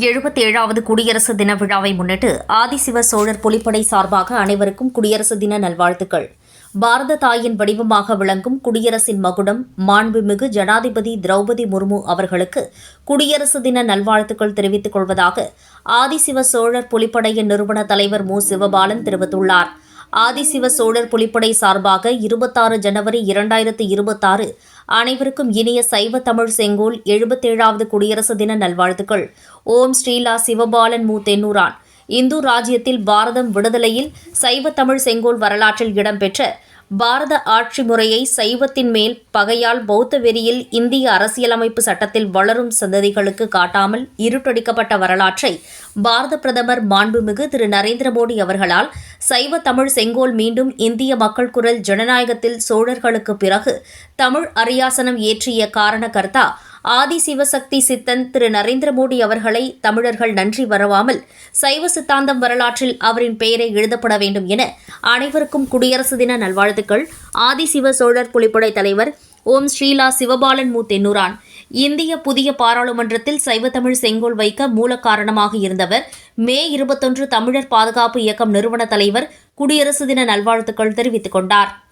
எழுபத்தேழாவது குடியரசு தின விழாவை முன்னிட்டு ஆதிசிவ சோழர் புலிப்படை சார்பாக அனைவருக்கும் குடியரசு தின நல்வாழ்த்துக்கள். பாரத தாயின் வடிவமாக விளங்கும் குடியரசின் மகுடம் மாண்புமிகு ஜனாதிபதி திரௌபதி முர்மு அவர்களுக்கு குடியரசு தின நல்வாழ்த்துக்கள் தெரிவித்துக் கொள்வதாக ஆதிசிவ சோழர் புலிப்படையின் நிறுவன தலைவர் மு. சிவபாலன் தெரிவித்துள்ளார். ஆதிசிவ சோழர் புலிப்படை சார்பாக இருபத்தாறு ஜனவரி இரண்டாயிரத்து இருபத்தாறு அனைவருக்கும் இனிய சைவ தமிழ் செங்கோல் எழுபத்தேழாவது குடியரசு தின நல்வாழ்த்துக்கள். ஓம் ஸ்ரீலா சிவபாலன் மு தென்னூரான். இந்து ராஜ்யத்தில் பாரதம் விடுதலையில் சைவ தமிழ் செங்கோல் வரலாற்றில் இடம்பெற்ற பாரத ஆட்சி முறையை சைவத்தின் மேல் பகையால் பௌத்த வெறியில் இந்திய அரசியலமைப்பு சட்டத்தில் வளரும் சந்ததிகளுக்கு காட்டாமல் இருட்டடிக்கப்பட்ட வரலாற்றை பாரத பிரதமர் மாண்புமிகு திரு நரேந்திர மோடி அவர்களால் சைவ தமிழ் செங்கோல் மீண்டும் இந்திய மக்கள் குரல் ஜனநாயகத்தில் சோழர்களுக்கு பிறகு தமிழ் அரியாசனம் ஏற்றிய காரணகர்த்தா ஆதி சிவசக்தி சித்தன் திரு நரேந்திர மோடி அவர்களை தமிழர்கள் நன்றி வரவாமல் சைவ சித்தாந்தம் வரலாற்றில் அவரின் பெயரை எழுதப்பட வேண்டும் என அனைவருக்கும் குடியரசு தின நல்வாழ்த்துக்கள். ஆதி சிவ சோழர் புலிப்படை தலைவர் ஓம் ஸ்ரீலா சிவபாலன் மு இந்திய புதிய பாராளுமன்றத்தில் சைவத்தமிழ் செங்கோல் வைக்க மூல காரணமாக இருந்தவர் மே இருபத்தொன்று தமிழர் பாதுகாப்பு இயக்கம் நிறுவன தலைவர் குடியரசு தின நல்வாழ்த்துக்கள் தெரிவித்துக் கொண்டார்.